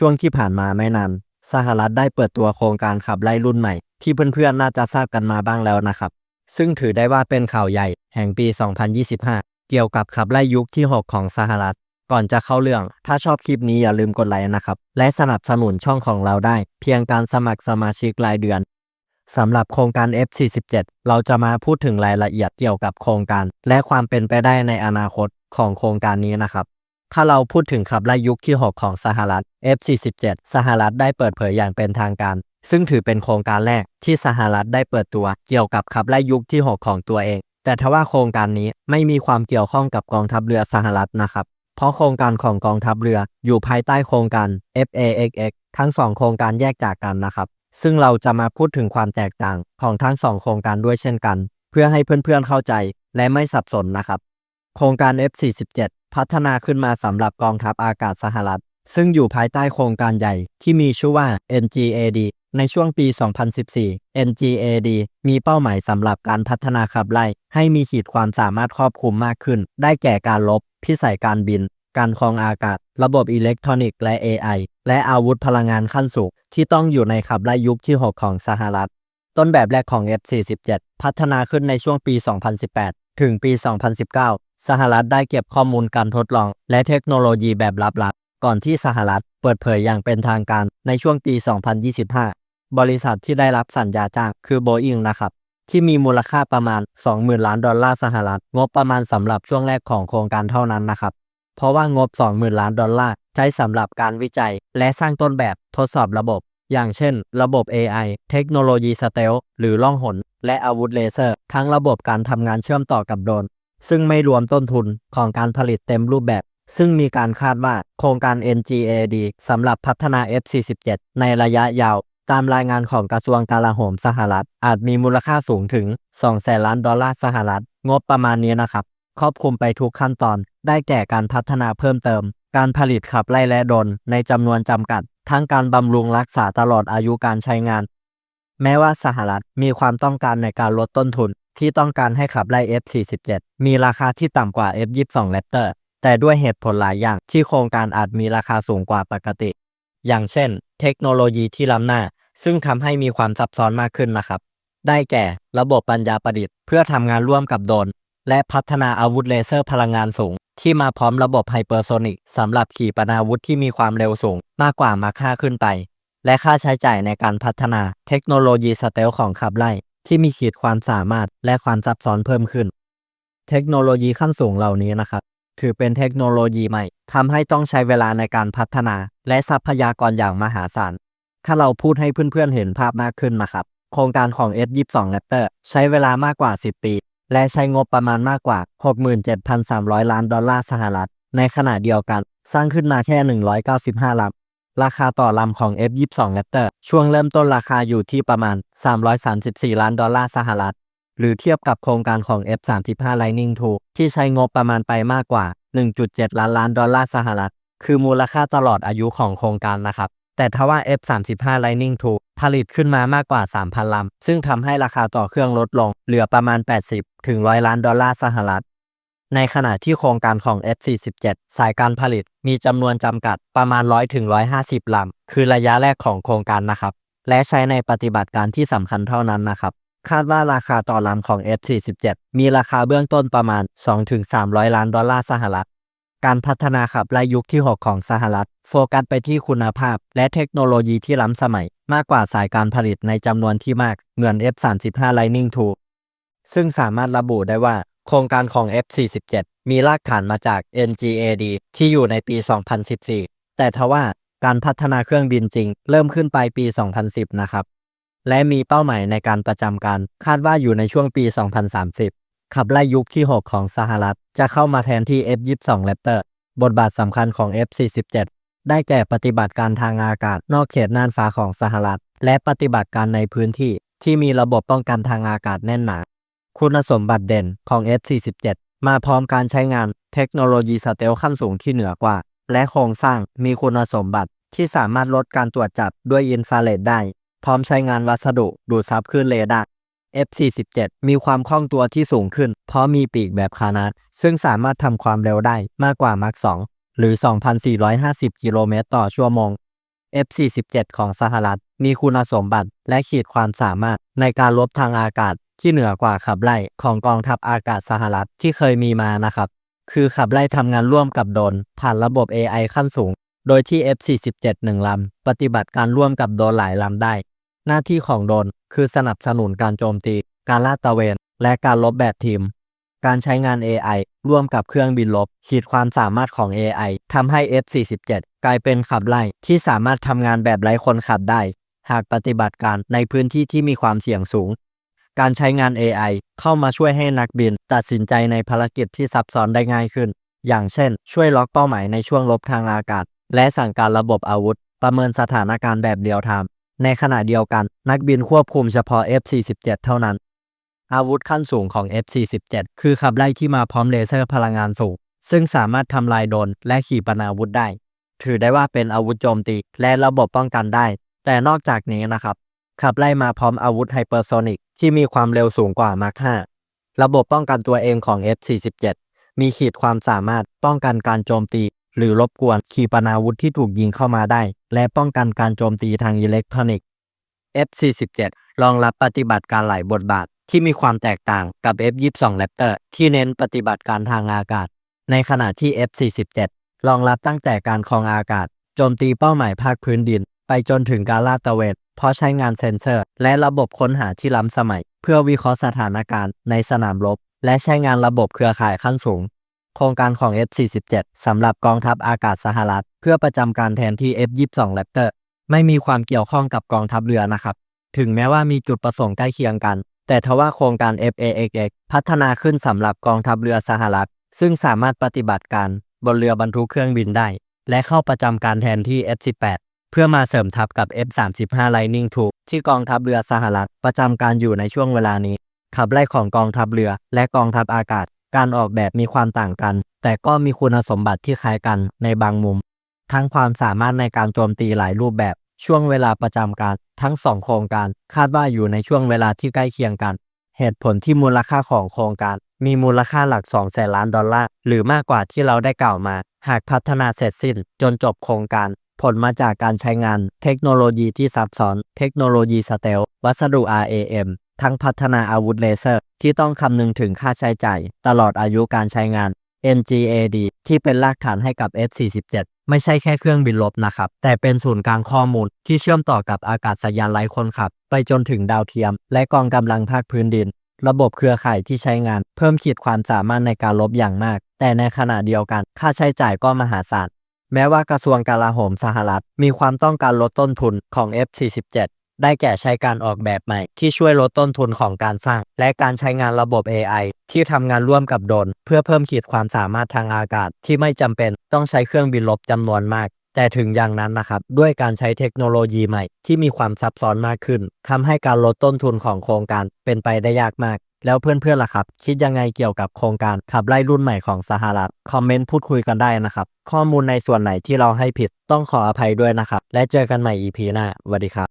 ช่วงที่ผ่านมาไม่นานสหรัฐได้เปิดตัวโครงการขับไล่รุ่นใหม่ ที่เพื่อนๆน่าจะทราบกันมาบ้างแล้วนะครับ ซึ่งถือได้ว่าเป็นข่าวใหญ่แห่งปี 2025 เกี่ยวกับขับไล่ยุคที่ 6 ของสหรัฐ ก่อนจะเข้าเรื่อง ถ้าชอบคลิปนี้อย่าลืมกดไลค์นะครับ และสนับสนุนช่องของเราได้ เพียงการสมัครสมาชิกรายเดือนสำหรับโครงการ F47 เราจะมาพูดถึงรายละเอียดเกี่ยวกับโครงการ และความเป็นไปได้ในอนาคตของโครงการนี้นะครับ ถ้าเราพูดถึงขับไล่ยุคที่ 6 ของสหรัฐ F47 สหรัฐได้เปิดเผยอย่างเป็นทางการ ซึ่งถือเป็นโครงการแรกที่สหรัฐได้เปิดตัวเกี่ยวกับขับไล่ยุคที่ 6 ของตัวเอง แต่ทว่าโครงการนี้ไม่มีความเกี่ยวข้องกับกองทัพเรือสหรัฐนะครับ เพราะโครงการของกองทัพเรืออยู่ภายใต้โครงการ FAXX ทั้งสองโครงการแยกจากกันนะครับ ซึ่งเราจะมาพูดถึงความแตกต่างของทั้งสองโครงการด้วยเช่นกัน เพื่อให้เพื่อนๆเข้าใจและไม่สับสนนะครับ โครงการ F47 พัฒนาขึ้นมาสำหรับกองทัพอากาศสหรัฐ ซึ่งอยู่ภายใต้โครงการใหญ่ที่มีชื่อว่า NGAD ในช่วงปี 2014 NGAD มีเป้าหมายสำหรับการพัฒนาขับไล่ ให้มีขีดความสามารถครอบคลุมมากขึ้น ได้แก่การลบ พิสัยการบิน การครองอากาศ ระบบอิเล็กทรอนิกส์และ AI และอาวุธพลังงานขั้นสูงที่ต้องอยู่ในขับไล่ยุคที่ 6 ของสหรัฐ ต้นแบบแรกของ F47 พัฒนาขึ้นในช่วงปี 2018 ถึงปี 2019 สหรัฐได้เก็บข้อมูลการทดลอง และเทคโนโลยีแบบลับๆ ก่อนที่สหรัฐเปิดเผยอย่างเป็นทางการในช่วงปี 2025 บริษัทที่ได้รับสัญญาจ้างคือ Boeing นะครับ ที่มีมูลค่าประมาณ 20,000 ล้านดอลลาร์สหรัฐ งบประมาณสำหรับช่วงแรกของโครงการเท่านั้นนะครับ เพราะว่างบ 20,000 ล้านดอลลาร์ใช้สำหรับการวิจัย และสร้างต้นแบบทดสอบระบบ อย่างเช่น ระบบ AI เทคโนโลยีสเตลหรือล่องหน และอาวุธเลเซอร์ ทั้งระบบการทำงานเชื่อมต่อกับโดรน ซึ่งไม่รวมต้นทุนของการผลิตเต็มรูปแบบ ซึ่งมีการคาดว่าโครงการ NGAD สำหรับพัฒนา F47 ในระยะยาว ตามรายงานของกระทรวงกลาโหมสหรัฐ อาจมีมูลค่าสูงถึง2แสนล้านดอลลาร์สหรัฐ งบประมาณนี้นะครับ ครอบคลุมไปทุกขั้นตอน ได้แก่การพัฒนาเพิ่มเติม การผลิตขับไล่และดนในจำนวนจำกัด ทั้งการบำรุงรักษาตลอดอายุการใช้งาน แม้ว่าสหรัฐมีความต้องการในการลดต้นทุนที่ต้องการให้ขับไล่ F47 มีราคาที่ต่ำกว่า F22 Raptor แต่ด้วยเหตุผลหลายอย่างที่โครงการอาจมีราคาสูงกว่าปกติ อย่างเช่น เทคโนโลยีที่ล้ำหน้า ซึ่งทำให้มีความซับซ้อนมากขึ้นนะครับ ได้แก่ระบบปัญญาประดิษฐ์เพื่อทำงานร่วมกับโดรนและพัฒนาอาวุธเลเซอร์พลังงานสูง ที่มาพร้อมระบบไฮเปอร์โซนิกสำหรับขีปนาวุธที่มีความเร็วสูงมากกว่ามาค่าขึ้นไป และค่าใช้จ่ายในการพัฒนาเทคโนโลยีสเตลของขับไล่ ที่มีขีดความสามารถและความซับซ้อนเพิ่มขึ้น เทคโนโลยีขั้นสูงเหล่านี้นะครับ ถือเป็นเทคโนโลยีใหม่ทำให้ต้องใช้เวลาในการพัฒนา และทรัพยากรอย่างมหาศาลถ้าเราพูดให้เพื่อนๆเห็นภาพมากขึ้นนะครับ โครงการของ S22 Raptor ใช้เวลามากกว่า 10 ปี และใช้งบประมาณมากกว่า 67,300 ล้านดอลลาร์สหรัฐ ในขณะเดียวกัน สร้างขึ้นมาแค่ 195ลำราคาต่อลำของ F22 Raptor ช่วงเริ่มต้นราคาอยู่ที่ประมาณ 334 ล้านดอลลาร์สหรัฐ หรือเทียบกับโครงการของ F35 Lightning II ที่ใช้งบประมาณไปมากกว่า 1.7 ล้านล้านดอลลาร์สหรัฐ คือมูลค่าตลอดอายุของโครงการนะครับ แต่ทว่า F35 Lightning II ผลิตขึ้นมามากกว่า 3,000 ลำ ซึ่งทำให้ราคาต่อเครื่องลดลง เหลือประมาณ 80 ถึง 100 ล้านดอลลาร์สหรัฐ ในขณะที่โครงการของ F47 สายการผลิตมีจำนวนจำกัดประมาณ 100 ถึง 150 ลำ คือระยะแรกของโครงการนะครับ และใช้ในปฏิบัติการที่สำคัญเท่านั้นนะครับ คาดว่าราคาต่อลำของ F47 มีราคาเบื้องต้นประมาณ 2-300 ล้านดอลลาร์สหรัฐ การพัฒนาขับไล่ยุคที่ 6 ของสหรัฐ โฟกัสไปที่คุณภาพ และเทคโนโลยีที่ล้ำสมัย มากกว่าสายการผลิตในจำนวนที่มาก เหมือน F35 Lightning II ซึ่งสามารถระบุได้ว่า โครงการของ F47 มีรากฐานมาจาก NGAD ที่อยู่ในปี 2014 แต่ทว่าการพัฒนาเครื่องบินจริง เริ่มขึ้นไปปี 2010 นะครับ และมีเป้าหมายในการประจำการคาดว่าอยู่ในช่วงปี 2030 ขับไล่ยุคที่ 6 ของสหรัฐ จะเข้ามาแทนที่ F22 Raptor บทบาทสำคัญของ F47 ได้แก่ปฏิบัติการทางอากาศนอกเขตน่านฟ้าของสหรัฐ และปฏิบัติการในพื้นที่ที่มีระบบป้องกันทางอากาศแน่นหนา คุณสมบัติเด่นของ F47 มาพร้อมการใช้งานเทคโนโลยีสเตลขั้นสูงที่เหนือกว่า และโครงสร้างมีคุณสมบัติที่สามารถลดการตรวจจับด้วยอินฟราเรดได้ พร้อมใช้งานวัสดุดูดซับคลื่นเรดาร์ F47 มีความคล่องตัวที่สูงขึ้น เพราะมีปีกแบบคานาดซึ่งสามารถทำความเร็วได้มากกว่า Mach 2 หรือ 2,450 กิโลเมตรต่อชั่วโมง F-47 ของสหรัฐ มีคุณสมบัติและขีดความสามารถในการลบทางอากาศที่เหนือกว่าขับไล่ของกองทัพอากาศสหรัฐที่เคยมีมานะครับ คือขับไล่ทำงานร่วมกับโดน ผ่านระบบ AI ขั้นสูง โดยที่ F-47 หนึ่งลำปฏิบัติการร่วมกับโดนหลายลำได้ หน้าที่ของโดนคือสนับสนุนการโจมตี การลาดตระเวน และการลบแบบทีม การใช้งาน AI ร่วมกับเครื่องบินลบ ขีดความสามารถของ AI ทำให้ F-47 กลายเป็นขับไล่ที่สามารถทำงานแบบไร้คนขับได้ หากปฏิบัติการในพื้นที่ที่มีความเสี่ยงสูง การใช้งาน AI เข้ามาช่วยให้นักบิน ตัดสินใจในภารกิจที่ซับซ้อนได้ง่ายขึ้น อย่างเช่น ช่วยล็อกเป้าหมายในช่วงลบทางอากาศ และสั่งการระบบอาวุธ ประเมินสถานการณ์แบบเดียวไทม์ ในขณะเดียวกันนักบินควบคุมเฉพาะ F-47 เท่านั้น อาวุธขั้นสูงของ F-47 คือขับไล่ที่มาพร้อมเลเซอร์พลังงานสูง ซึ่งสามารถทำลายโดนและขีปนาวุธได้ ถือได้ว่าเป็นอาวุธโจมตีและระบบป้องกันได้ แต่นอกจากนี้นะครับ ขับไล่มาพร้อมอาวุธไฮเปอร์โซนิกที่มีความเร็วสูงกว่ามาร์ค5ระบบป้องกันตัวเองของ F-47 มีขีดความสามารถป้องกันการโจมตี หรือรบกวนขีปนาวุธที่ถูกยิงเข้ามาได้ และป้องกันการโจมตีทางอิเล็กทรอนิกส์ F-47 รองรับปฏิบัติการหลายบทบาทที่มีความแตกต่างกับ F-22 Raptor ที่เน้นปฏิบัติการทางอากาศ ในขณะที่ F-47 รองรับตั้งแต่การครองอากาศ โจมตีเป้าหมายภาคพื้นดิน ไปจนถึงการลาดตระเวนเพราะใช้งานเซ็นเซอร์ และระบบค้นหาที่ล้ำสมัย เพื่อวิเคราะห์สถานการณ์ในสนามรบ และใช้งานระบบเครือข่ายขั้นสูง โครงการของ F-47 สำหรับกองทัพอากาศสหรัฐ เพื่อประจำการแทนที่ F-22 Raptor ไม่มีความเกี่ยวข้องกับกองทัพเรือนะครับ ถึงแม้ว่ามีจุดประสงค์ใกล้เคียงกัน แต่ทว่าโครงการ FAXX พัฒนาขึ้นสำหรับกองทัพเรือสหรัฐ ซึ่งสามารถปฏิบัติการบนเรือบรรทุกเครื่องบินได้ และเข้าประจำการแทนที่ F18 เพื่อมาเสริมทัพกับ F35 Lightning II ที่กองทัพเรือสหรัฐ ประจำการอยู่ในช่วงเวลานี้ ขับไล่ของกองทัพเรือและกองทัพอากาศ การออกแบบมีความต่างกัน แต่ก็มีคุณสมบัติที่คล้ายกันในบางมุม ทั้งความสามารถในการโจมตีหลายรูปแบบ ช่วงเวลาประจำการ ทั้งสองโครงการคาดว่าอยู่ในช่วงเวลาที่ใกล้เคียงกัน เหตุผลที่มูลค่าของโครงการ มีมูลค่าหลัก2แสนล้านดอลลาร์ หรือมากกว่าที่เราได้กล่าวมา หากพัฒนาเสร็จสิ้นจนจบโครงการผลมาจากการใช้งานเทคโนโลยีที่ซับซ้อน เทคโนโลยีสเตล วัสดุ RAM ทั้งพัฒนาอาวุธเลเซอร์ ที่ต้องคำนึงถึงค่าใช้จ่ายตลอดอายุการใช้งาน NGAD ที่เป็นรากฐานให้กับ F-47 ไม่ใช่แค่เครื่องบินรบนะครับ แต่เป็นศูนย์กลางข้อมูลที่เชื่อมต่อกับอากาศยานไร้คนขับ ไปจนถึงดาวเทียม และกองกำลังภาคพื้นดิน ระบบเครือข่ายที่ใช้งาน เพิ่มขีดความสามารถในการลบอย่างมาก แต่ในขณะเดียวกัน ค่าใช้จ่ายก็มหาศาลแม้ว่ากระทรวงกลาโหมสหรัฐ มีความต้องการลดต้นทุนของ F-47 ได้แก่ใช้การออกแบบใหม่ ที่ช่วยลดต้นทุนของการสร้าง และการใช้งานระบบ AI ที่ทำงานร่วมกับโดน เพื่อเพิ่มขีดความสามารถทางอากาศ ที่ไม่จำเป็นต้องใช้เครื่องบินรบจำนวนมาก แต่ถึงอย่างนั้นนะครับ ด้วยการใช้เทคโนโลยีใหม่ ที่มีความซับซ้อนมากขึ้นทำให้การลดต้นทุนของโครงการเป็นไปได้ยากมาก แล้วเพื่อนๆล่ะครับ คิดยังไงเกี่ยวกับโครงการขับไล่รุ่นใหม่ของสหรัฐคอมเมนต์พูดคุยกันได้นะครับ ข้อมูลในส่วนไหนที่เราให้ผิดต้องขออภัยด้วยนะครับ และเจอกันใหม่ EP หน้าสวัสดีครับ